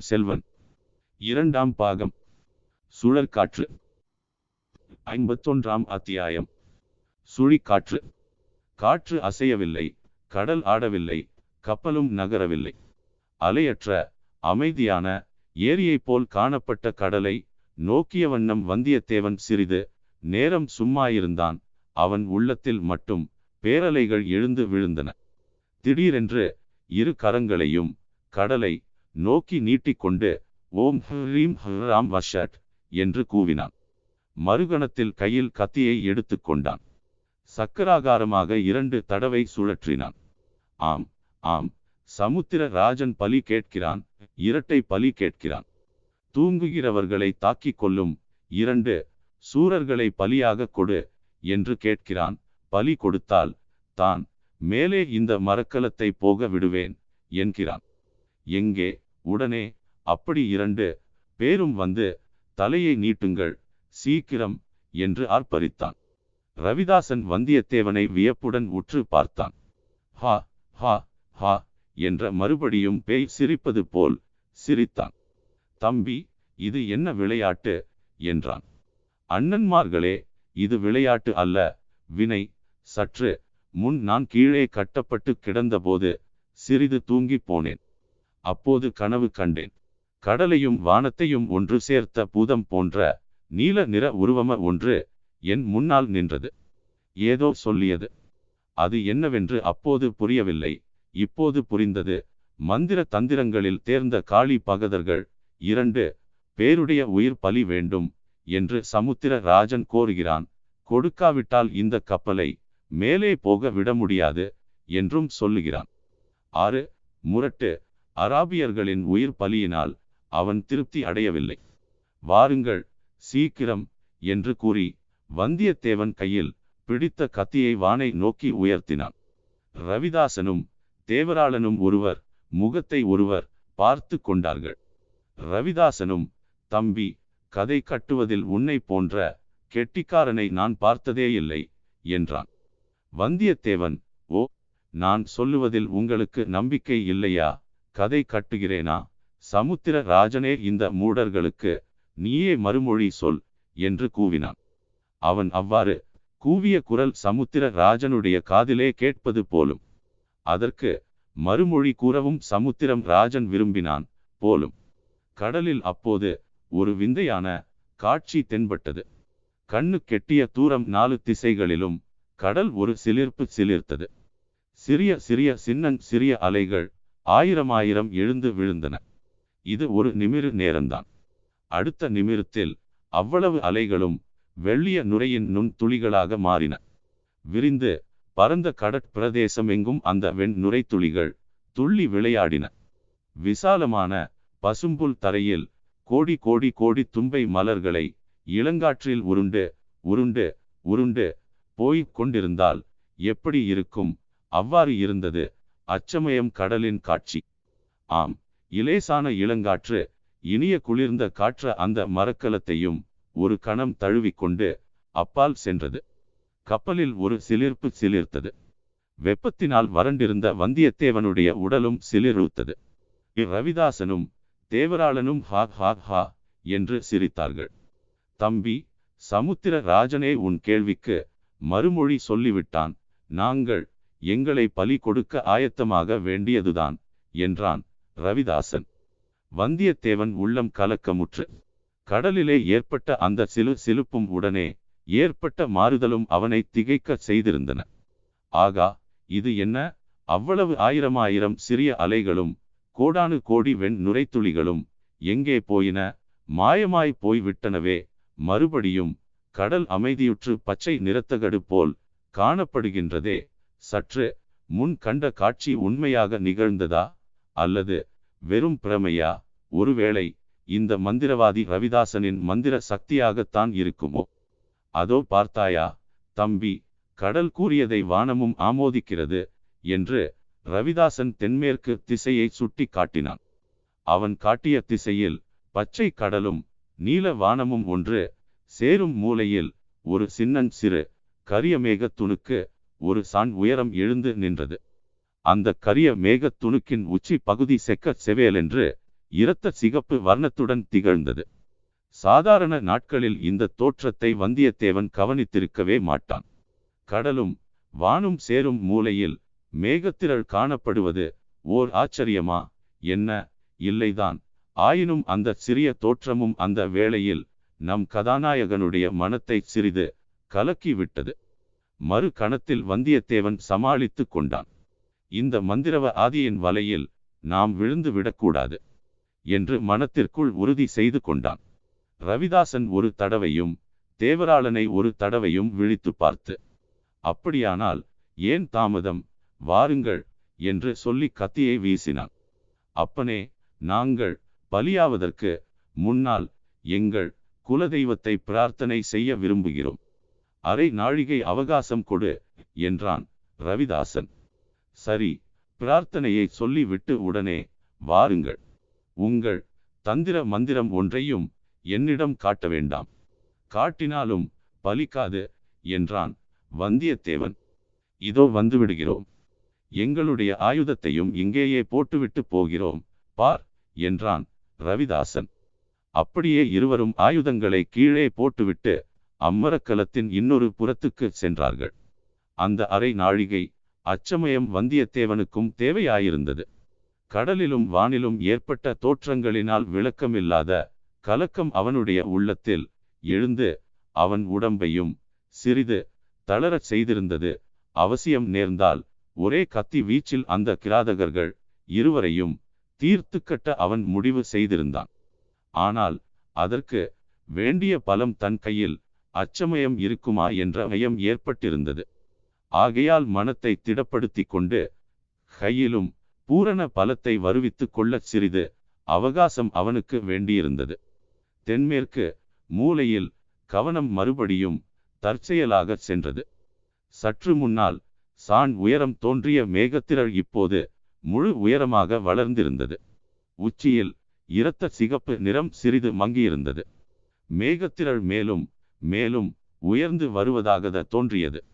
பொன்னியின் செல்வன். இரண்டாம் பாகம். சுழற்காற்று. ஐம்பத்தொன்றாம் அத்தியாயம். சுழிக்காற்று. காற்று அசையவில்லை கடல் ஆடவில்லை கப்பலும் நகரவில்லை. அலையற்ற அமைதியான ஏரியைப் போல் காணப்பட்ட கடலை நோக்கிய வண்ணம் வந்தியத்தேவன் சிறிது நேரம் சும்மாயிருந்தான் அவன் உள்ளத்தில் மட்டும் பேரலைகள் எழுந்து விழுந்தன. திடீரென்று இரு கரங்களையும் கடலை நோக்கி நீட்டிக்கொண்டு ஓம் ஹ்ரீம் ஹ்ராம் வஷட் என்று கூவினான். மறுகணத்தில் கையில் கத்தியை எடுத்துக்கொண்டான் சக்கராகாரமாக இரண்டு தடவை சுழற்றினான். ஆம் ஆம் சமுத்திர ராஜன் பலி கேட்கிறான் இரட்டை பலி கேட்கிறான். தூங்குகிறவர்களை தாக்கிக் கொள்ளும் இரண்டு சூரர்களை பலியாக கொடு என்று கேட்கிறான். பலி கொடுத்தால் தான் மேலே இந்த மரக்கலத்தை போக விடுவேன் என்கிறான். எங்கே? உடனே அப்படி இரண்டு பேரும் வந்து தலையை நீட்டுங்கள் சீக்கிரம் என்று ஆர்ப்பரித்தான். ரவிதாசன் வந்தியத்தேவனை வியப்புடன் உற்று பார்த்தான். ஹா ஹா ஹா என்ற மறுபடியும் பேய் சிரிப்பது போல் சிரித்தான். தம்பி இது என்ன விளையாட்டு? என்றான். அண்ணன்மார்களே இது விளையாட்டு அல்ல வினை. சற்று முன் நான் கீழே கட்டப்பட்டு கிடந்தபோது சிறிது தூங்கி போனேன். அப்போது கனவு கண்டேன். கடலையும் வானத்தையும் ஒன்று சேர்த்த பூதம் போன்ற நீல நிற உருவம ஒன்று என் முன்னால் நின்றது. ஏதோ சொல்லியது. அது என்னவென்று அப்போது புரியவில்லை. இப்போது புரிந்தது. மந்திர தந்திரங்களில் தேர்ந்த காளி பகதர்கள் இரண்டு பேருடைய உயிர் பலி வேண்டும் என்று சமுத்திர ராஜன் கோருகிறான். கொடுக்காவிட்டால் இந்த கப்பலை மேலே போக விட முடியாது என்றும் சொல்லுகிறான். ஆறு. முரட்டு. அராபியர்களின் உயிர் பலியினால் அவன் திருப்தி அடையவில்லை. வாருங்கள் சீக்கிரம் என்று கூறி வந்தியத்தேவன் கையில் பிடித்த கத்தியை வானை நோக்கி உயர்த்தினான். ரவிதாசனும் தேவராளனும் ஒருவர் முகத்தை ஒருவர் பார்த்து கொண்டார்கள். ரவிதாசனும் தம்பி கதை கட்டுவதில் உன்னை போன்ற கெட்டிக்காரனை நான் பார்த்ததே இல்லை என்றான். வந்தியத்தேவன் ஓ நான் சொல்லுவதில் உங்களுக்கு நம்பிக்கை இல்லையா? கதை கட்டுகிறேனா? சமுத்திர ராஜனே இந்த மூடர்களுக்கு நீயே மறுமொழி சொல் என்று கூவினான். அவன் அவ்வாறு கூவிய குரல் சமுத்திர ராஜனுடைய காதிலே கேட்பது போலும். அதற்கு மறுமொழி கூறவும் சமுத்திரம் ராஜன் விரும்பினான் போலும். கடலில் அப்போது ஒரு விந்தையான காட்சி தென்பட்டது. கண்ணு கெட்டிய தூரம் நாலு திசைகளிலும் கடல் ஒரு சிலிர்ப்பு சிலிர்த்தது. சிறிய சிறிய சின்னன் சிறிய அலைகள் ஆயிரம் ஆயிரம் எழுந்து விழுந்தன. இது ஒரு நிமிரு நேரம்தான். அடுத்த நிமிரத்தில் அவ்வளவு அலைகளும் வெள்ளிய நுரையின் நுண் துளிகளாக மாறின. விரிந்து பரந்த கடற்பிரதேசம் எங்கும் அந்த வெண் நுரை துளிகள் துள்ளி விளையாடின. விசாலமான பசும்புல் தரையில் கோடி கோடி கோடி தும்பை மலர்களை இளங்காற்றில் உருண்டு உருண்டு உருண்டு போய்க் கொண்டிருந்தால் எப்படி இருக்கும்? அவ்வாறு இருந்தது அச்சமயம் கடலின் காட்சி. ஆம் இலேசான இளங்காற்று இனிய குளிர்ந்த காற்ற அந்த மரக்கலத்தையும் ஒரு கணம் தழுவிக்கொண்டு அப்பால் சென்றது. கப்பலில் ஒரு சிலிர்ப்பு சிலிர்த்தது. வெப்பத்தினால் வறண்டிருந்த வந்தியத்தேவனுடைய உடலும் சிலிர்த்தது. ரவிதாசனும் தேவராளனும் ஹா ஹா ஹா என்று சிரித்தார்கள். தம்பி சமுத்திர ராஜனே உன் கேள்விக்கு மறுமொழி சொல்லிவிட்டான். நாங்கள் எங்களை பலி கொடுக்க ஆயத்தமாக வேண்டியதுதான் என்றான் ரவிதாசன். வந்தியத்தேவன் உள்ளம் கலக்கமுற்று கடலிலே ஏற்பட்ட அந்த சிலு சிலுப்பும் உடனே ஏற்பட்ட மாறுதலும் அவனை திகைக்க செய்திருந்தன. ஆகா இது என்ன? அவ்வளவு ஆயிரமாயிரம் சிறிய அலைகளும் கோடானு கோடி வெண் நுரைத்துளிகளும் எங்கே போயின? மாயமாய் போய் விட்டனவே மறுபடியும் கடல் அமைதியுற்று பச்சை நிறத்தகடு போல் காணப்படுகின்றதே சற்று முன் கண்ட காட்சி உண்மையாக நிகழ்ந்ததா? அல்லது வெறும் பிரமையா? ஒருவேளை இந்த மந்திரவாதி ரவிதாசனின் மந்திர சக்தியாகத்தான் இருக்குமோ? அதோ பார்த்தாயா தம்பி கடல் கூறியதை வானமும் ஆமோதிக்கிறது என்று ரவிதாசன் தென்மேற்கு திசையை சுட்டி காட்டினான். அவன் காட்டிய திசையில் பச்சை கடலும் நீல வானமும் ஒன்று சேரும் மூலையில் ஒரு சின்னஞ்சிறு கரிய துணுக்கு ஒரு சான் உயரம் எழுந்து நின்றது. அந்த கரிய மேகத் துணுக்கின் உச்சி பகுதி செக்க செவேலென்று இரத்த சிகப்பு வர்ணத்துடன் திகழ்ந்தது. சாதாரண நாட்களில் இந்த தோற்றத்தை வந்தியத்தேவன் கவனித்திருக்கவே மாட்டான். கடலும் வானும் சேரும் மூலையில் மேகத்திரள் காணப்படுவது ஓர் ஆச்சரியமா? என்ன? இல்லைதான். ஆயினும் அந்த சிறிய தோற்றமும் அந்த வேளையில் நம் கதாநாயகனுடைய மனத்தை சிறிது கலக்கிவிட்டது. மறு கணத்தில் வந்தியத்தேவன் சமாளித்து கொண்டான். இந்த மந்திரவ ஆதியின் வலையில் நாம் விழுந்து விடக்கூடாது என்று மனத்திற்குள் உறுதி செய்து கொண்டான். ரவிதாசன் ஒரு தடவையும் தேவராளனை ஒரு தடவையும் விழித்து பார்த்து அப்படியானால் ஏன் தாமதம்? வாருங்கள் என்று சொல்லி கத்தியை வீசினான். அப்பனே நாங்கள் பலியாவதற்கு முன்னால் எங்கள் குலதெய்வத்தை பிரார்த்தனை செய்ய விரும்புகிறோம். அரை நாழிகை அவகாசம் கொடு என்றான் ரவிதாசன். சரி பிரார்த்தனையை சொல்லிவிட்டு உடனே வாருங்கள். உங்கள் தந்திர மந்திரம் ஒன்றையும் என்னிடம் காட்ட வேண்டாம். காட்டினாலும் பலிக்காது என்றான் வந்தியத்தேவன். இதோ வந்துவிடுகிறோம். எங்களுடைய ஆயுதத்தையும் இங்கேயே போட்டுவிட்டு போகிறோம் பார் என்றான் ரவிதாசன். அப்படியே இருவரும் ஆயுதங்களை கீழே போட்டுவிட்டு அம்மரக்கலத்தின் இன்னொரு புறத்துக்கு சென்றார்கள். அந்த அரை நாழிகை அச்சமயம் வந்தியத்தேவனுக்கும் தேவையாயிருந்தது. கடலிலும் வானிலும் ஏற்பட்ட தோற்றங்களினால் விளக்கமில்லாத கலக்கம் அவனுடைய உள்ளத்தில் எழுந்து அவன் உடம்பையும் சிறிது தளரச் செய்திருந்தது. அவசியம் நேர்ந்தால் ஒரே கத்தி வீச்சில் அந்த கிராதகர்கள் இருவரையும் தீர்த்து கட்ட அவன் முடிவு செய்திருந்தான். ஆனால் அதற்கு வேண்டிய பலம் தன் கையில் அச்சமயம் இருக்குமா என்ற ஐயம் ஏற்பட்டிருந்தது. ஆகையால் மனத்தை திடப்படுத்தி கொண்டு கையிலும் பூரண பலத்தை வருவித்துக் கொள்ளச் சிறிது அவகாசம் அவனுக்கு வேண்டியிருந்தது. தென்மேற்கு மூலையில் கவனம் மறுபடியும் தற்செயலாக சென்றது. சற்று முன்னால் சான் உயரம் தோன்றிய மேகத்திரள் இப்போது முழு உயரமாக வளர்ந்திருந்தது. உச்சியில் இரத்த சிகப்பு நிறம் சிறிது மங்கியிருந்தது. மேகத்திரள் மேலும் மேலும் உயர்ந்து வருவதாக தோன்றியது.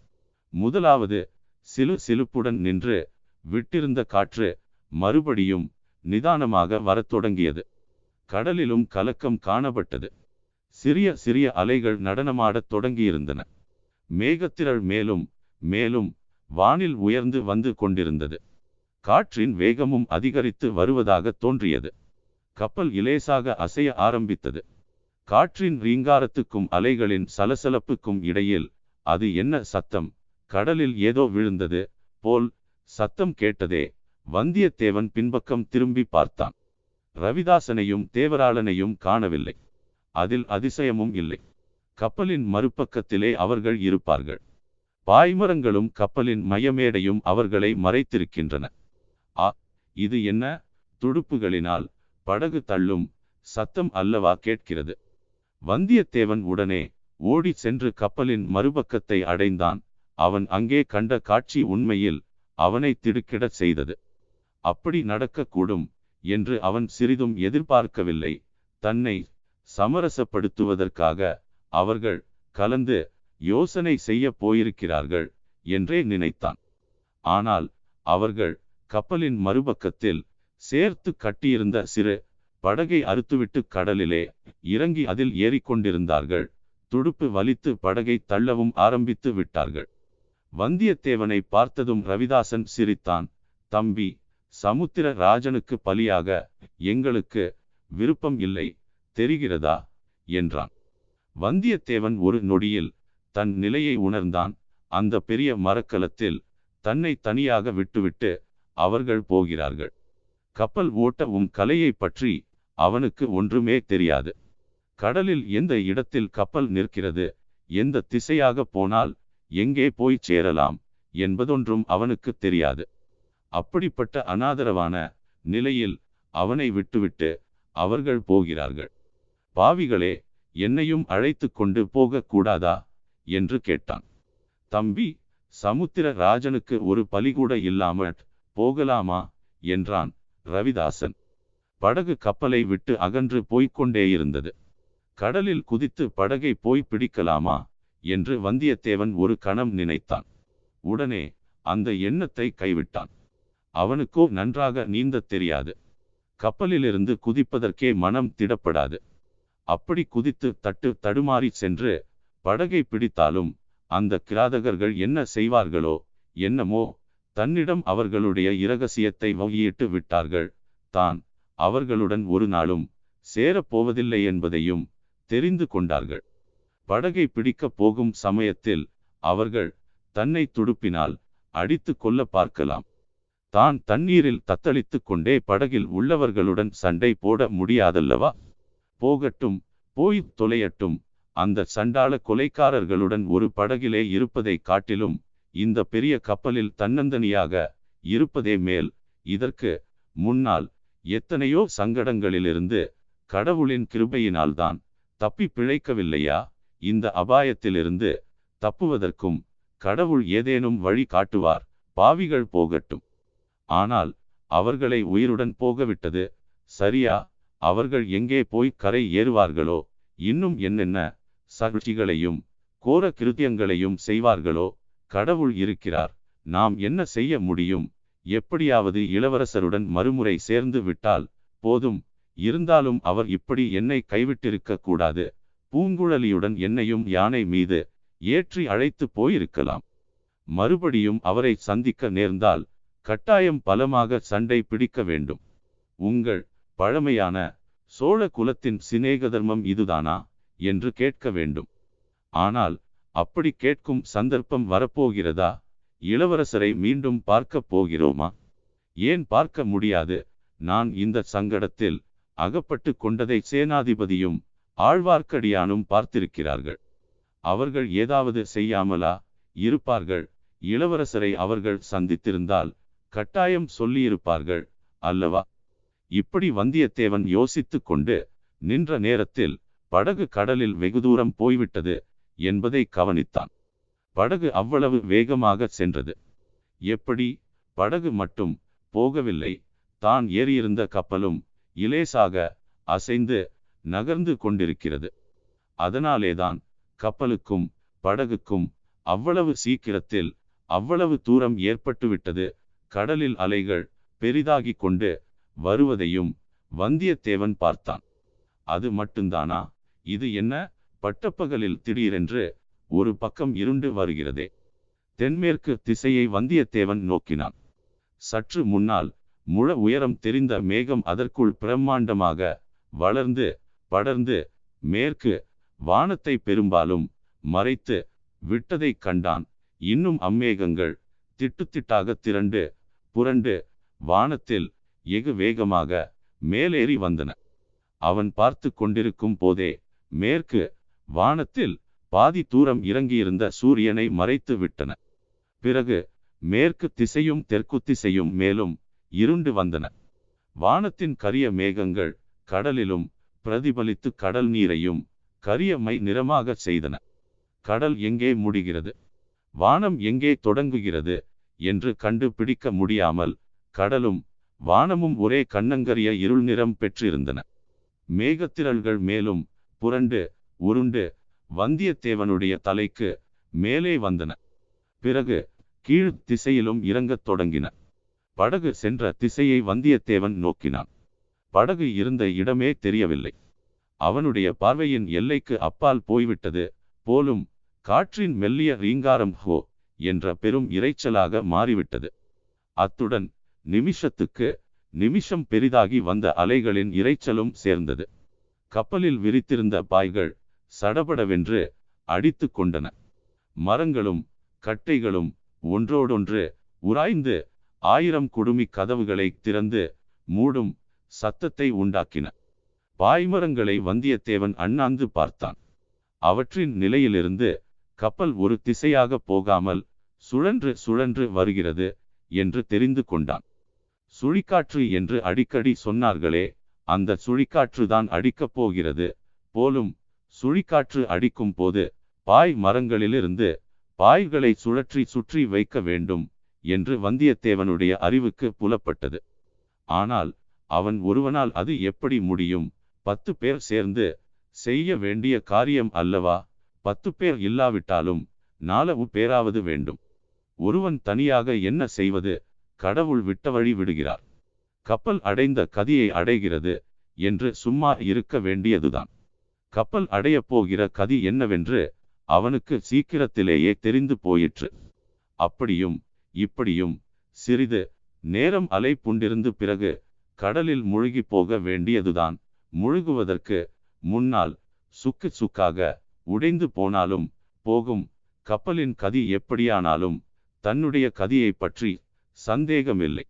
முதலாவது சிலு சிலுப்புடன் நின்று விட்டிருந்த காற்று மறுபடியும் நிதானமாக வரத் தொடங்கியது. கடலிலும் கலக்கம் காணப்பட்டது. சிறிய சிறிய அலைகள் நடனமாடத் தொடங்கியிருந்தன. மேகத்திரள் மேலும் மேலும் வானில் உயர்ந்து வந்து கொண்டிருந்தது. காற்றின் வேகமும் அதிகரித்து வருவதாக தோன்றியது. கப்பல் இலேசாக அசைய ஆரம்பித்தது. காற்றின் ரீங்காரத்துக்கும் அலைகளின் சலசலப்புக்கும் இடையில் அது என்ன சத்தம்? கடலில் ஏதோ விழுந்தது போல் சத்தம் கேட்டதே. வந்தியத்தேவன் பின்பக்கம் திரும்பி பார்த்தான். ரவிதாசனையும் தேவராளனையும் காணவில்லை. அதில் அதிசயமும் இல்லை. கப்பலின் மறுபக்கத்திலே அவர்கள் இருப்பார்கள். பாய்மரங்களும் கப்பலின் மையமேடையும் அவர்களை மறைத்திருக்கின்றன. ஆ இது என்ன? துடுப்புகளினால் படகு தள்ளும் சத்தம் அல்லவா கேட்கிறது? வந்தியத்தேவன் உடனே ஓடி சென்று கப்பலின் மறுபக்கத்தை அடைந்தான். அவன் அங்கே கண்ட காட்சி உண்மையில் அவனை திடுக்கிடச் செய்தது. அப்படி நடக்கக்கூடும் என்று அவன் சிறிதும் எதிர்பார்க்கவில்லை. தன்னை சமரசப்படுத்துவதற்காக அவர்கள் கலந்து யோசனை செய்ய போயிருக்கிறார்கள் என்றே நினைத்தான். ஆனால் அவர்கள் கப்பலின் மறுபக்கத்தில் சேர்த்து கட்டியிருந்த சிறு படகை அறுத்துவிட்டு கடலிலே இறங்கி அதில் ஏறிக்கொண்டிருந்தார்கள். துடுப்பு வலித்து படகை தள்ளவும் ஆரம்பித்து விட்டார்கள். வந்தியத்தேவனை பார்த்ததும் ரவிதாசன் சிரித்தான். தம்பி சமுத்திர ராஜனுக்கு பலியாக எங்களுக்கு விருப்பம் இல்லை தெரிகிறதா? என்றான். வந்தியத்தேவன் ஒரு நொடியில் தன் நிலையை உணர்ந்தான். அந்த பெரிய மரக்கலத்தில் தன்னை தனியாக விட்டுவிட்டு அவர்கள் போகிறார்கள். கப்பல் ஓட்டவும் கலையை பற்றி அவனுக்கு ஒன்றுமே தெரியாது. கடலில் எந்த இடத்தில் கப்பல் நிற்கிறது எந்த திசையாக போனால் எங்கே போய் சேரலாம் என்பதொன்றும் அவனுக்கு தெரியாது. அப்படிப்பட்ட அனாதரவான நிலையில் அவனை விட்டுவிட்டு அவர்கள் போகிறார்கள். பாவிகளே என்னையும் அழைத்து கொண்டு போகக்கூடாதா என்று கேட்டான். தம்பி சமுத்திர ராஜனுக்கு ஒரு பலிகூட இல்லாமல் போகலாமா? என்றான் ரவிதாசன். படகு கப்பலை விட்டு அகன்று போய்க்கொண்டே இருந்தது. கடலில் குதித்து படகை போய் பிடிக்கலாமா? என்று வந்தியத்தேவன் ஒரு கணம் நினைத்தான். உடனே அந்த எண்ணத்தை கைவிட்டான். அவனுக்கோ நன்றாக நீந்தத் தெரியாது. கப்பலிலிருந்து குதிப்பதற்கே மனம் திடப்படாது. அப்படி குதித்து தட்டு தடுமாறி சென்று படகை பிடித்தாலும் அந்த கிராதகர்கள் என்ன செய்வார்களோ என்னமோ தன்னிடம் அவர்களுடைய இரகசியத்தை வகையிட்டு விட்டார்கள். தான் அவர்களுடன் ஒரு நாளும் சேரப்போவதில்லை என்பதையும் தெரிந்து கொண்டார்கள். படகை பிடிக்கப் போகும் சமயத்தில் அவர்கள் தன்னை துடுப்பினால் அடித்து கொள்ள பார்க்கலாம். தான் தண்ணீரில் தத்தளித்து கொண்டே படகில் உள்ளவர்களுடன் சண்டை போட முடியாதல்லவா? போகட்டும் போய் தொலையட்டும். அந்த சண்டாள கொலைக்காரர்களுடன் ஒரு படகிலே இருப்பதை காட்டிலும் இந்த பெரிய கப்பலில் தன்னந்தனியாக இருப்பதே மேல். இதற்கு முன்னால் எத்தனையோ சங்கடங்களிலிருந்து கடவுளின் கிருபையினால்தான் தப்பி பிழைக்கவில்லையா? இந்த அபாயத்திலிருந்து தப்புவதற்கும் கடவுள் ஏதேனும் வழி காட்டுவார் பாவிகள் போகட்டும். ஆனால் அவர்களை உயிருடன் போகவிட்டது சரியா? அவர்கள் எங்கே போய் கரை ஏறுவார்களோ? இன்னும் என்னென்ன சகிழ்ச்சிகளையும் கோர கிருத்தியங்களையும் செய்வார்களோ? கடவுள் இருக்கிறார் நாம் என்ன செய்ய முடியும்? எப்படியாவது இளவரசருடன் மறுமுறை சேர்ந்து விட்டால் போதும். இருந்தாலும் அவர் இப்படி என்னை கைவிட்டிருக்க கூடாது. பூங்குழலியுடன் என்னையும் யானை மீது ஏற்றி அழைத்து போயிருக்கலாம். மறுபடியும் அவரை சந்திக்க நேர்ந்தால் கட்டாயம் பலமாக சண்டை பிடிக்க வேண்டும். உங்கள் பழமையான சோழ குலத்தின் சிநேக தர்மம் இதுதானா? என்று கேட்க வேண்டும். ஆனால் அப்படி கேட்கும் சந்தர்ப்பம் வரப்போகிறதா? இளவரசரை மீண்டும் பார்க்கப் போகிறோமா? ஏன் பார்க்க முடியாது? நான் இந்த சங்கடத்தில் அகப்பட்டு கொண்டதை சேனாதிபதியும் ஆழ்வார்க்கடியானும் பார்த்திருக்கிறார்கள். அவர்கள் ஏதாவது செய்யாமலா? இருப்பார்கள். இளவரசரை அவர்கள் சந்தித்திருந்தால் கட்டாயம் சொல்லியிருப்பார்கள் அல்லவா? இப்படி வந்தியத்தேவன் யோசித்து கொண்டு நின்ற நேரத்தில் படகு கடலில் வெகு தூரம் போய்விட்டது என்பதை கவனித்தான். படகு அவ்வளவு வேகமாக சென்றது. எப்படி? படகு மட்டும் போகவில்லை. தான் ஏறியிருந்த கப்பலும் இலேசாக அசைந்து நகர்ந்து கொண்டிருக்கிறது. அதனாலேதான் கப்பலுக்கும் படகுக்கும் அவ்வளவு சீக்கிரத்தில் அவ்வளவு தூரம் ஏற்பட்டுவிட்டது. கடலில் அலைகள் பெரிதாகி கொண்டு வருவதையும் வந்தியத்தேவன் பார்த்தான். அது மட்டும்தானா? இது என்ன? பட்டப்பகலில் திடீரென்று ஒரு பக்கம் இருண்டு வருகிறதே. தென்மேற்கு திசையை வந்தியத்தேவன் நோக்கினான். சற்று முன்னால் முழ உயரம் தெரிந்த மேகம் அதற்குள் பிரம்மாண்டமாக வளர்ந்து படர்ந்து மேற்கு வானத்தை பெரும்பாலும் மறைத்து விட்டதை கண்டான். இன்னும் அம்மேகங்கள் திட்டுத்திட்டாக திரண்டு புரண்டு வானத்தில் எகு வேகமாக மேலேறி வந்தன. அவன் பார்த்து கொண்டிருக்கும் போதே மேற்கு வானத்தில் பாதி தூரம் இறங்கியிருந்த சூரியனை மறைத்து விட்டன. பிறகு மேற்கு திசையும் தெற்கு திசையும் மேலும் இருண்டு வந்தன. வானத்தின் கரிய மேகங்கள் கடலிலும் பிரதிபலித்து கடல் நீரையும் கரிய மை நிறமாக செய்தன. கடல் எங்கே முடிகிறது? வானம் எங்கே தொடங்குகிறது என்று கண்டுபிடிக்க முடியாமல் கடலும் வானமும் ஒரே கண்ணங்கரிய இருள் நிறம் பெற்றிருந்தன. மேகத்திரள்கள் மேலும் புரண்டு உருண்டு வந்தியத்தேவனுடைய தலைக்கு மேலே வந்தன. பிறகு கீழ் திசையிலும் இறங்கத் தொடங்கின. படகு சென்ற திசையை வந்தியத்தேவன் நோக்கினான். படகு இருந்த இடமே தெரியவில்லை. அவனுடைய பார்வையின் எல்லைக்கு அப்பால் போய்விட்டது போலும் காற்றின் மெல்லிய ரீங்காரம் ஹோ என்ற பெரும் இரைச்சலாக மாறிவிட்டது. அத்துடன் நிமிஷத்துக்கு நிமிஷம் பெரிதாகி வந்த அலைகளின் இரைச்சலும் சேர்ந்தது. கப்பலில் விரித்திருந்த பாய்கள் சடபடவென்று அடித்து கொண்டன. மரங்களும் கட்டைகளும் ஒன்றோடொன்று உராய்ந்து ஆயிரம் குடுமி கதவுகளை திறந்து மூடும் சத்தத்தை உண்டாக்கின. பாய்மரங்களை வந்தியத்தேவன் அண்ணாந்து பார்த்தான். அவற்றின் நிலையிலிருந்து கப்பல் ஒரு திசையாக போகாமல் சுழன்று சுழன்று வருகிறது என்று தெரிந்து கொண்டான். சுழிக்காற்று என்று அடிக்கடி சொன்னார்களே அந்த சுழிக்காற்றுதான் அடிக்கப் போகிறது போலும் சுழிக்காற்று அடிக்கும் போது பாய் மரங்களிலிருந்து பாய்களை சுழற்றி சுற்றி வைக்க வேண்டும் என்று வந்தியத்தேவனுடைய அறிவுக்கு புலப்பட்டது. ஆனால் அவன் ஒருவனால் அது எப்படி முடியும்? பத்து பேர் சேர்ந்து செய்ய வேண்டிய காரியம் அல்லவா? பத்து பேர் இல்லாவிட்டாலும் நாலவு பேராவது வேண்டும். ஒருவன் தனியாக என்ன செய்வது? கடவுள் விட்ட வழி விடுகிறார். கப்பல் அடைந்த கதியை அடைகிறது என்று சும்மா இருக்க வேண்டியதுதான். கப்பல் அடையப் போகிற கதி என்னவென்று அவனுக்கு சீக்கிரத்திலேயே தெரிந்து போயிற்று. அப்படியும் இப்படியும் சிறிது நேரம் அலை புண்டிருந்து பிறகு கடலில் முழுகி போக வேண்டியதுதான். முழுகுவதற்கு முன்னால் சுக்கு சுக்காக உடைந்து போனாலும் போகும் கப்பலின் கதி எப்படியானாலும் தன்னுடைய கதியை பற்றி சந்தேகமில்லை.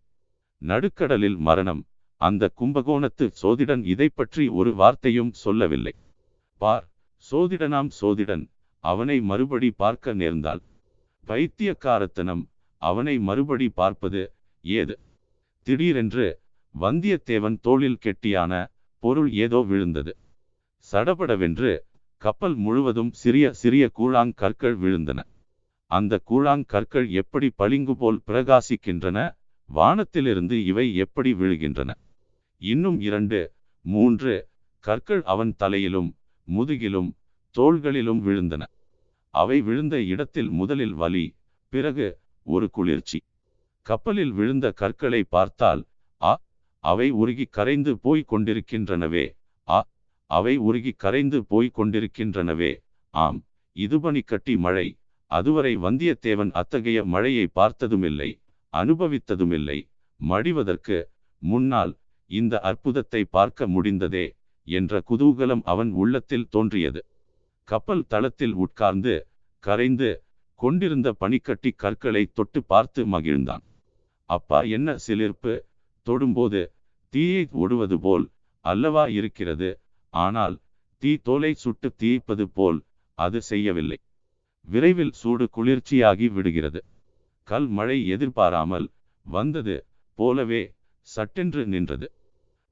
நடுக்கடலில் மரணம். அந்த கும்பகோணத்து சோதிடன் இதை பற்றி ஒரு வார்த்தையும் சொல்லவில்லை. பார் சோதிடனாம் சோதிடன் அவனை மறுபடி பார்க்க நேர்ந்தாள். பைத்தியக்காரத்தனம் அவனை மறுபடி பார்ப்பது ஏது? திடீரென்று வந்தியத்தேவன் தோளில் கெட்டியான பொருள் ஏதோ விழுந்தது. சடபடவென்று கப்பல் முழுவதும் சிறிய சிறிய கூழாங் கற்கள் விழுந்தன. அந்த கூழாங்கற்கள் எப்படி பளிங்கு போல் பிரகாசிக்கின்றன? வானத்திலிருந்து இவை எப்படி விழுகின்றன? இன்னும் இரண்டு மூன்று கற்கள் அவன் தலையிலும் முதுகிலும் தோள்களிலும் விழுந்தன. அவை விழுந்த இடத்தில் முதலில் வலி பிறகு ஒரு குளிர்ச்சி. கப்பலில் விழுந்த கற்களை பார்த்தால் ஆ அவை உருகி கரைந்து போய் கொண்டிருக்கின்றனவே. ஆ அவை உருகி கரைந்து போய் கொண்டிருக்கின்றனவே. ஆம் இது கட்டி மழை. அதுவரை வந்தியத்தேவன் அத்தகைய மழையை பார்த்ததுமில்லை அனுபவித்ததுமில்லை. மடிவதற்கு முன்னால் இந்த அற்புதத்தை பார்க்க முடிந்ததே. என்ற குதூகலம் அவன் உள்ளத்தில் தோன்றியது. கப்பல் தளத்தில் உட்கார்ந்து கரைந்து கொண்டிருந்த பனிக்கட்டி கற்களை தொட்டு பார்த்து மகிழ்ந்தான். அப்பா என்ன சிலிர்ப்பு? தொடும்போது தீயை ஒடுவது போல் அல்லவா இருக்கிறது? ஆனால் தீ தோலை சுட்டு தீய்ப்பது போல் அது செய்யவில்லை. விரைவில் சூடு குளிர்ச்சியாகி விடுகிறது. கல் மழை எதிர்பாராமல் வந்தது போலவே சட்டென்று நின்றது.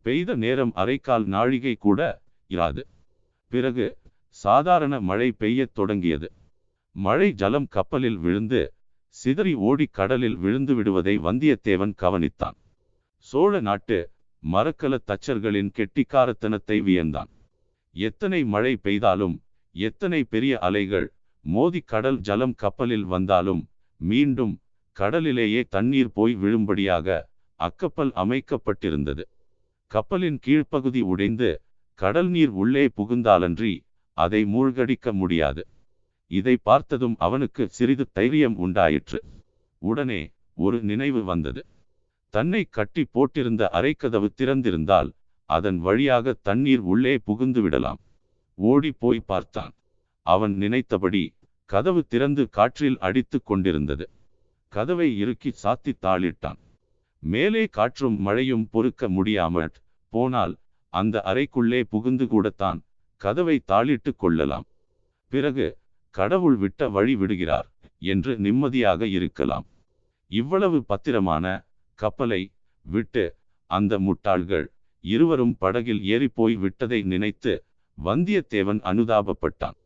பெய்த நேரம் அரைக்கால் நாழிகை கூட இராது. பிறகு சாதாரண மழை பெய்யத் தொடங்கியது. மழை ஜலம் கப்பலில் விழுந்து சிதறி ஓடி கடலில் விழுந்து விடுவதை வந்தியத்தேவன் கவனித்தான். சோழ நாட்டு மரக்கல தச்சர்களின் கெட்டிக்காரத்தனத்தை வியந்தான். எத்தனை மழை பெய்தாலும் எத்தனை பெரிய அலைகள் மோதி கடல் ஜலம் கப்பலில் வந்தாலும் மீண்டும் கடலிலேயே தண்ணீர் போய் விழும்படியாக அக்கப்பல் அமைக்கப்பட்டிருந்தது. கப்பலின் கீழ்ப்பகுதி உடைந்து கடல் நீர் உள்ளே புகுந்தாலன்றி அதை மூழ்கடிக்க முடியாது. இதை பார்த்ததும் அவனுக்கு சிறிது தைரியம் உண்டாயிற்று. உடனே ஒரு நினைவு வந்தது. தன்னை கட்டி போட்டிருந்த அரைக்கதவு திறந்திருந்தால் அதன் வழியாக தண்ணீர் உள்ளே புகுந்து விடலாம். ஓடி போய் பார்த்தான். அவன் நினைத்தபடி கதவு திறந்து காற்றில் அடித்து கொண்டிருந்தது. கதவை இறுக்கி சாத்தி தாளிட்டான். மேலே காற்றும் மழையும் பொறுக்க முடியாமற் போனால் அந்த அறைக்குள்ளே புகுந்து கூடத்தான் கதவை தாளிட்டு கொள்ளலாம். பிறகு கடவுள் விட்ட வழி விடுகிறார் என்று நிம்மதியாக இருக்கலாம். இவ்வளவு பத்திரமான கப்பலை விட்டு அந்த முட்டாள்கள் இருவரும் படகில் ஏறிப்போய் விட்டதை நினைத்து வந்தியத்தேவன் அனுதாபப்பட்டான்.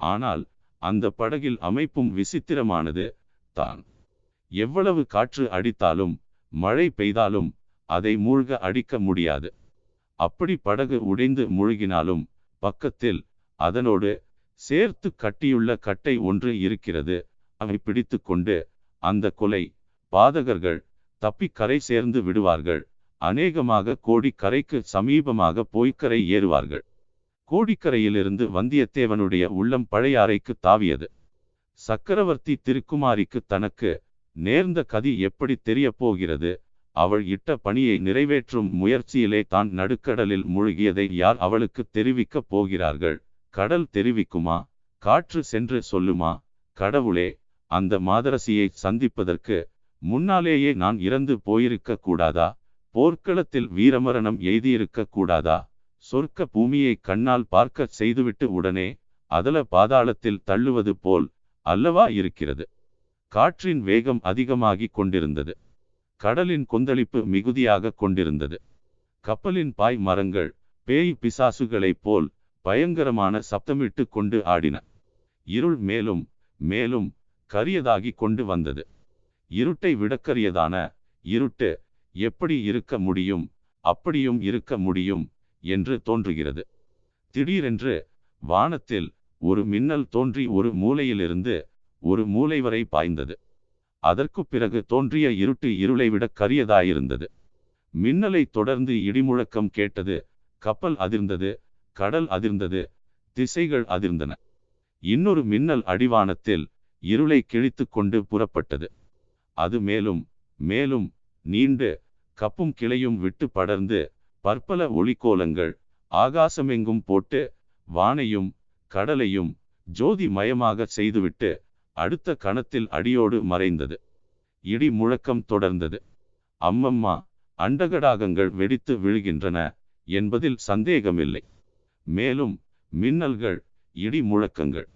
ஆனால் அந்த படகில் அமைப்பும் விசித்திரமானது தான். எவ்வளவு காற்று அடித்தாலும் மழை பெய்தாலும் அதை மூழ்க அடிக்க முடியாது. அப்படி படகு உடைந்து மூழ்கினாலும் பக்கத்தில் அதனோடு சேர்த்து கட்டியுள்ள கட்டை ஒன்று இருக்கிறது. அவை பிடித்து கொண்டு அந்த கொலை பாதகர்கள் தப்பி கரை சேர்ந்து விடுவார்கள். அநேகமாக கோடிக்கரைக்கு சமீபமாக போய்க்கரை ஏறுவார்கள். கோடிக்கரையிலிருந்து வந்தியத்தேவனுடைய உள்ளம் பழையாறைக்கு தாவியது. சக்கரவர்த்தி திருக்குமாரிக்கு தனக்கு நேர்ந்த கதி எப்படி தெரியப் போகிறது அவள் இட்ட பணியை நிறைவேற்றும் முயற்சியிலே தான் நடுக்கடலில் மூழ்கியதை யார் அவளுக்கு தெரிவிக்கப் போகிறார்கள்? கடல் தெரிவிக்குமா? காற்று சென்று சொல்லுமா? கடவுளே அந்த மாதரசியை சந்திப்பதற்கு முன்னாலேயே நான் இறந்து போயிருக்க கூடாதா? போர்க்களத்தில் வீரமரணம் எய்தியிருக்க கூடாதா? சொர்க்க பூமியை கண்ணால் பார்க்க செய்துவிட்டு உடனே அதல பாதாளத்தில் தள்ளுவது போல் அல்லவா இருக்கிறது? காற்றின் வேகம் அதிகமாகிக் கொண்டிருந்தது. கடலின் கொந்தளிப்பு மிகுதியாக கொண்டிருந்தது. கப்பலின் பாய் மரங்கள் பேய் பிசாசுகளைப் போல் பயங்கரமான சப்தமிட்டு கொண்டு ஆடின. இருள் மேலும் மேலும் கரியதாகி கொண்டு வந்தது. இருட்டை விடக்கரியதான இருட்டு எப்படி இருக்க முடியும் அப்படியும் இருக்க முடியும் என்று தோன்றுகிறது. திடீரென்று வானத்தில் ஒரு மின்னல் தோன்றி ஒரு மூலையிலிருந்து ஒரு மூலை வரை பாய்ந்தது. அதற்கு பிறகு தோன்றிய இருட்டு இருளை விட கரியதாயிருந்தது. மின்னலை தொடர்ந்து இடிமுழக்கம் கேட்டது. கப்பல் அதிர்ந்தது. கடல் அதிர்ந்தது. திசைகள் அதிர்ந்தன. இன்னொரு மின்னல் அடிவானத்தில் இருளை கிழித்து கொண்டு புறப்பட்டது. அது மேலும் மேலும் நீண்டு கப்பும் கிளையும் விட்டு படர்ந்து பற்பல ஒளிக்கோலங்கள் ஆகாசமெங்கும் போட்டு வானையும் கடலையும் ஜோதி மயமாக செய்துவிட்டு அடுத்த கணத்தில் அடியோடு மறைந்தது. இடி முழக்கம் தொடர்ந்தது. அம்மம்மா அண்டகடாகங்கள் வெடித்து விழுகின்றன என்பதில் சந்தேகமில்லை. மேலும் மின்னல்கள் இடி முழக்கங்கள்.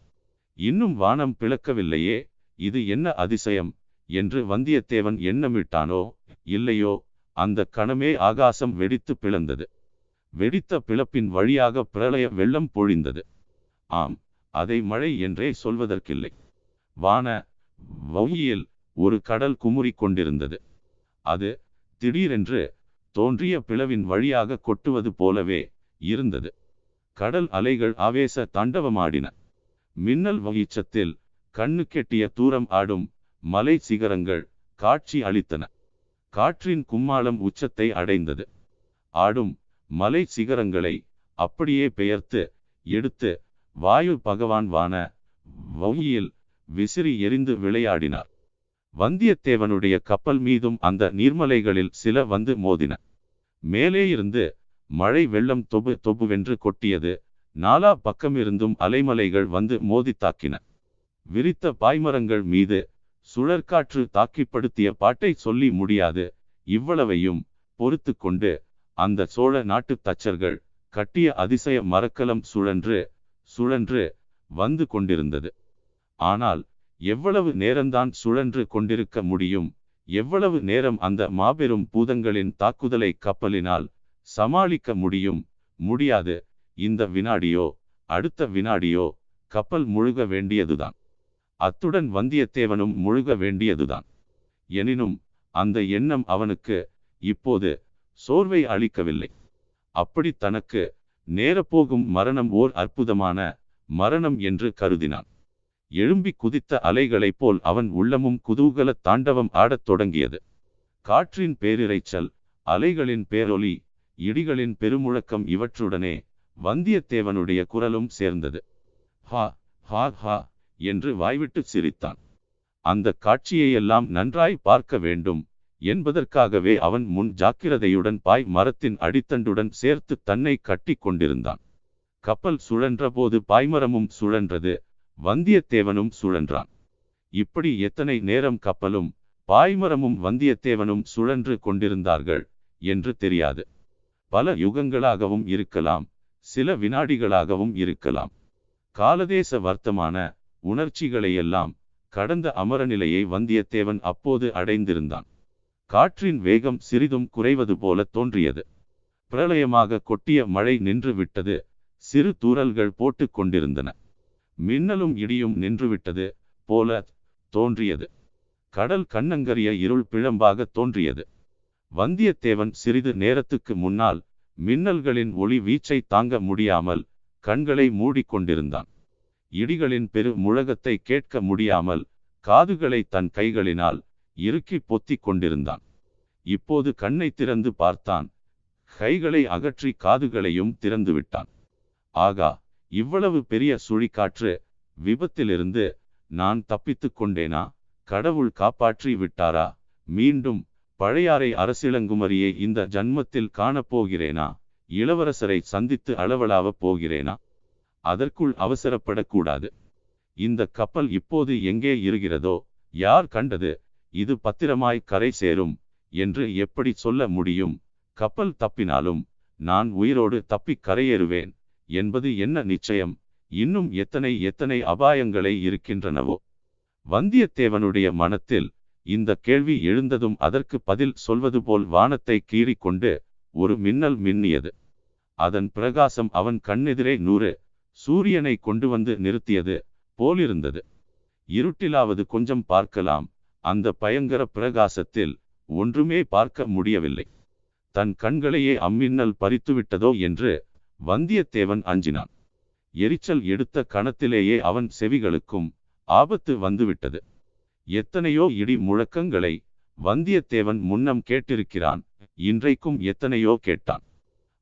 இன்னும் வானம் பிளக்கவில்லையே இது என்ன அதிசயம் என்று வந்தியத்தேவன் எண்ணமிட்டானோ இல்லையோ அந்த கணமே ஆகாசம் வெடித்து பிளந்தது. வெடித்த பிளப்பின் வழியாக பிரளய வெள்ளம் பொழிந்தது. ஆம் அதை மழை என்றே சொல்வதற்கில்லை. வான வௌயியில் ஒரு கடல் குமுறிக் கொண்டிருந்தது. அது திடீரென்று தோன்றிய பிளவின் வழியாக கொட்டுவது போலவே இருந்தது. கடல் அலைகள் ஆவேச தாண்டவமாடின. மின்னல் வகிச்சத்தில் கண்ணு கெட்டிய தூரம் ஆடும் மலை சிகரங்கள் காட்சி அளித்தன. காற்றின் கும்மாளம் உச்சத்தை அடைந்தது. ஆடும் மலை சிகரங்களை அப்படியே பெயர்த்து எடுத்து வாயு பகவான் வான வௌயியில் விசிறி எரிந்து விளையாடினார். வந்தியத்தேவனுடைய கப்பல் மீதும் அந்த நீர்மலைகளில் சில வந்து மோதின. மேலே இருந்து மழை வெள்ளம் தொபு தொபுவென்று கொட்டியது. நாலா பக்கமிருந்தும் அலைமலைகள் வந்து மோதி தாக்கின. விரித்த பாய்மரங்கள் மீது சுழற்காற்று தாக்கிப்படுத்திய பாட்டை சொல்லி முடியாது. இவ்வளவையும் பொறுத்து கொண்டு அந்த சோழ நாட்டு தச்சர்கள் கட்டிய அதிசய மரக்கலம் சுழன்று சுழன்று வந்து கொண்டிருந்தது. ஆனால் எவ்வளவு நேரம்தான் சுழன்று கொண்டிருக்க முடியும்? எவ்வளவு நேரம் அந்த மாபெரும் பூதங்களின் தாக்குதலை கப்பலினால் சமாளிக்க முடியும்? முடியாது. இந்த வினாடியோ அடுத்த வினாடியோ கப்பல் முழுக வேண்டியதுதான். அத்துடன் வந்தியத்தேவனும் முழுக வேண்டியதுதான். எனினும் அந்த எண்ணம் அவனுக்கு இப்போது சோர்வை அளிக்கவில்லை. அப்படி தனக்கு நேரப்போகும் மரணம் ஓர் அற்புதமான மரணம் என்று கருதினான். எழும்பி குதித்த அலைகளைப் போல் அவன் உள்ளமும் குதூகல தாண்டவம் ஆடத் தொடங்கியது. காற்றின் பேரிரைச்சல் அலைகளின் பேரொலி இடிகளின் பெருமுழக்கம் இவற்றுடனே வந்தியத்தேவனுடைய குரலும் சேர்ந்தது. ஹா ஹா ஹா என்று வாய்விட்டு சிரித்தான். அந்த காட்சியையெல்லாம் நன்றாய் பார்க்க வேண்டும் என்பதற்காகவே அவன் முன் ஜாக்கிரதையுடன் பாய் மரத்தின் அடித்தண்டுடன் சேர்த்து தன்னை கட்டி கொண்டிருந்தான். கப்பல் சுழன்றபோது பாய்மரமும் சுழன்றது வந்தியத்தேவனும் சுழன்றான். இப்படி எத்தனை நேரம் கப்பலும் பாய்மரமும் வந்தியத்தேவனும் சுழன்று கொண்டிருந்தார்கள் என்று தெரியாது. பல யுகங்களாகவும் இருக்கலாம் சில வினாடிகளாகவும் இருக்கலாம். காலதேச வர்த்தமான உணர்ச்சிகளையெல்லாம் கடந்த அமரநிலையை வந்தியத்தேவன் அப்போது அடைந்திருந்தான். காற்றின் வேகம் சிறிதும் குறைவது போல தோன்றியது. பிரளயமாக கொட்டிய மழை நின்று விட்டது சிறு தூரல்கள் போட்டு கொண்டிருந்தன. மின்னலும் இடியும் நின்றுவிட்டது போல தோன்றியது. கடல் கண்ணங்கரிய இருள் பிழம்பாக தோன்றியது. வந்தியத்தேவன் சிறிது நேரத்துக்கு முன்னால் மின்னல்களின் ஒளி வீச்சை தாங்க முடியாமல் கண்களை மூடிக்கொண்டிருந்தான். இடிகளின் பெரு முழகத்தை கேட்க முடியாமல் காதுகளை தன் கைகளினால் இறுக்கி பொத்திக் கொண்டிருந்தான். இப்போது கண்ணை திறந்து பார்த்தான். கைகளை அகற்றி காதுகளையும் திறந்து விட்டான் ஆகா இவ்வளவு பெரிய சுழிக்காற்று விபத்திலிருந்து நான் தப்பித்து கொண்டேனா? கடவுள் காப்பாற்றி விட்டாரா? மீண்டும் பழையாறை அரசிளங்குமரியை இந்த ஜன்மத்தில் காணப்போகிறேனா? இளவரசரை சந்தித்து அளவலாவப் போகிறேனா? அதற்குள் அவசரப்படக்கூடாது. இந்த கப்பல் இப்போது எங்கே இருக்கிறதோ யார் கண்டது இது பத்திரமாய் கரை சேரும் என்று எப்படி சொல்ல முடியும்? கப்பல் தப்பினாலும் நான் உயிரோடு தப்பி கரையேறுவேன். என்பது என்ன நிச்சயம்? இன்னும் எத்தனை எத்தனை அபாயங்களை இருக்கின்றனவோ? வந்தியத்தேவனுடைய மனத்தில் இந்த கேள்வி எழுந்ததும் அதற்கு பதில் சொல்வது போல் வானத்தை கீறிக்கொண்டு ஒரு மின்னல் மின்னியது. அதன் பிரகாசம் அவன் கண்ணெதிரே நூறு சூரியனை கொண்டு வந்து நிறுத்தியது போலிருந்தது. இருட்டிலாவது கொஞ்சம் பார்க்கலாம். அந்த பயங்கர பிரகாசத்தில் ஒன்றுமே பார்க்க முடியவில்லை. தன் கண்களையே அம்மின்னல் பறித்துவிட்டதோ என்று வந்தியத்தேவன் அஞ்சினான். எரிச்சல் எடுத்த கணத்திலேயே அவன் செவிகளுக்கும் ஆபத்து வந்துவிட்டது. எத்தனையோ இடி முழக்கங்களை வந்தியத்தேவன் முன்னம் கேட்டிருக்கிறான் இன்றைக்கும் எத்தனையோ கேட்டான்.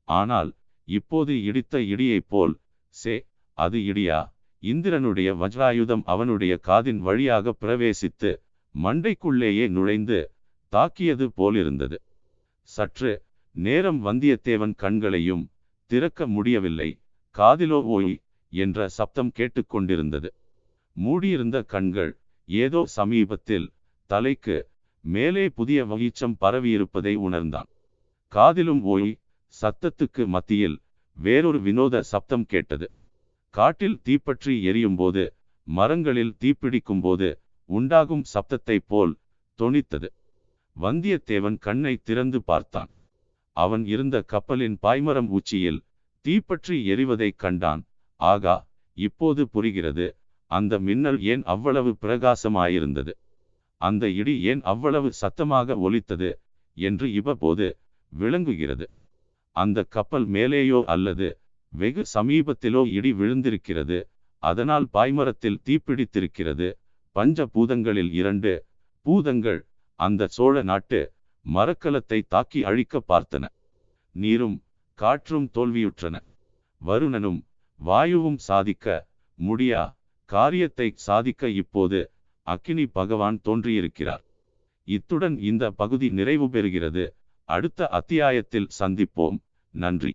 ஆனால் இப்போது இடித்த இடியைப் போல் சே அது இடியா? இந்திரனுடைய வஜ்ராயுதம் அவனுடைய காதின் வழியாக பிரவேசித்து மண்டைக்குள்ளேயே நுழைந்து தாக்கியது போலிருந்தது. சற்று நேரம் வந்தியத்தேவன் கண்களையும் திறக்க முடியவில்லை. காதிலோ ஓய் என்ற சப்தம் கேட்டுக்கொண்டிருந்தது மூடியிருந்த கண்கள் ஏதோ சமீபத்தில் தலைக்கு மேலே புதிய வகிச்சம் பரவியிருப்பதை உணர்ந்தான். காதிலும் ஓய் சத்தத்துக்கு மத்தியில் வேறொரு வினோத சப்தம் கேட்டது. காட்டில் தீப்பற்றி எரியும்போது மரங்களில் தீப்பிடிக்கும் போது உண்டாகும் சப்தத்தைப் போல் தொனித்தது. வந்தியத்தேவன் கண்ணை திறந்து பார்த்தான். அவன் இருந்த கப்பலின் பாய்மரம் உச்சியில் தீப்பற்றி எரிவதைக் கண்டான். ஆகா இப்போது புரிகிறது. அந்த மின்னல் ஏன் அவ்வளவு பிரகாசமாயிருந்தது? அந்த இடி ஏன் அவ்வளவு சத்தமாக ஒலித்தது என்று இவ்வப்போது விளங்குகிறது. அந்த கப்பல் மேலேயோ அல்லது வெகு சமீபத்திலோ இடி விழுந்திருக்கிறது. அதனால் பாய்மரத்தில் தீப்பிடித்திருக்கிறது. பஞ்ச பூதங்களில் இரண்டு பூதங்கள் அந்த சோழ நாட்டு மரக்கலத்தை தாக்கி அழிக்க பார்த்தன. நீரும் காற்றும் தோல்வியுற்றன. வருணனும் வாயுவும் சாதிக்க முடியா? காரியத்தை சாதிக்க இப்போது அக்கினி பகவான் தோன்றியிருக்கிறார். இத்துடன் இந்த பகுதி நிறைவு பெறுகிறது. அடுத்த அத்தியாயத்தில் சந்திப்போம். நன்றி.